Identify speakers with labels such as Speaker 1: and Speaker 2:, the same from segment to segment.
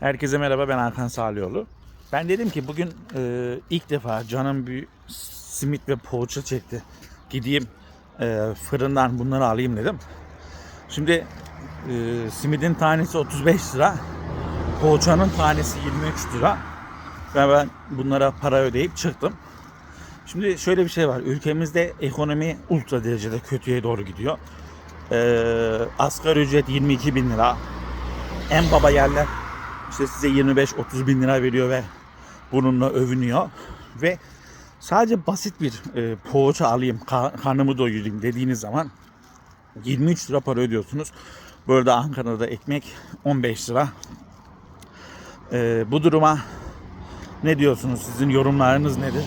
Speaker 1: Herkese merhaba ben Hakan Salioğlu. Ben dedim ki bugün e, ilk defa canım bir simit ve poğaça çekti. Gideyim e, fırından bunları alayım dedim. Şimdi e, simidin tanesi 35 lira. Poğaçanın tanesi 23 lira. Ve ben bunlara para ödeyip çıktım. Şimdi şöyle bir şey var. Ülkemizde ekonomi ultra derecede kötüye doğru gidiyor. Ee, asgari ücret 22 bin lira. En baba yerler işte size 25-30 bin lira veriyor ve bununla övünüyor. Ve sadece basit bir e, poğaça alayım, ka- karnımı doyurayım dediğiniz zaman 23 lira para ödüyorsunuz. Burada Ankara'da ekmek 15 lira. Ee, bu duruma ne diyorsunuz? Sizin yorumlarınız nedir?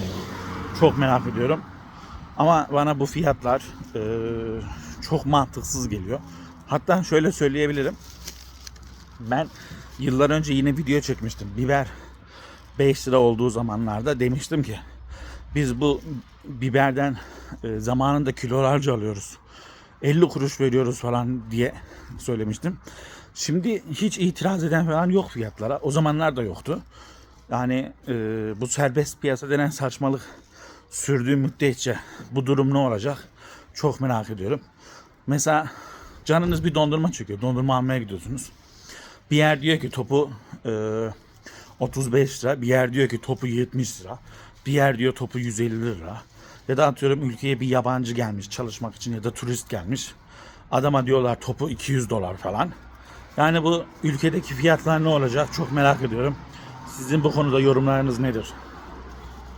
Speaker 1: Çok merak ediyorum. Ama bana bu fiyatlar e, çok mantıksız geliyor. Hatta şöyle söyleyebilirim. Ben yıllar önce yine video çekmiştim. Biber 5 lira olduğu zamanlarda demiştim ki biz bu biberden e, zamanında kilolarca alıyoruz. 50 kuruş veriyoruz falan diye söylemiştim. Şimdi hiç itiraz eden falan yok fiyatlara. O zamanlar da yoktu. Yani e, bu serbest piyasa denen saçmalık sürdüğü müddetçe bu durum ne olacak? Çok merak ediyorum. Mesela canınız bir dondurma çekiyor. Dondurma almaya gidiyorsunuz. Bir yer diyor ki topu e, 35 lira. Bir yer diyor ki topu 70 lira. Bir yer diyor topu 150 lira. Ya da atıyorum ülkeye bir yabancı gelmiş çalışmak için ya da turist gelmiş. Adama diyorlar topu 200 dolar falan. Yani bu ülkedeki fiyatlar ne olacak çok merak ediyorum. Sizin bu konuda yorumlarınız nedir?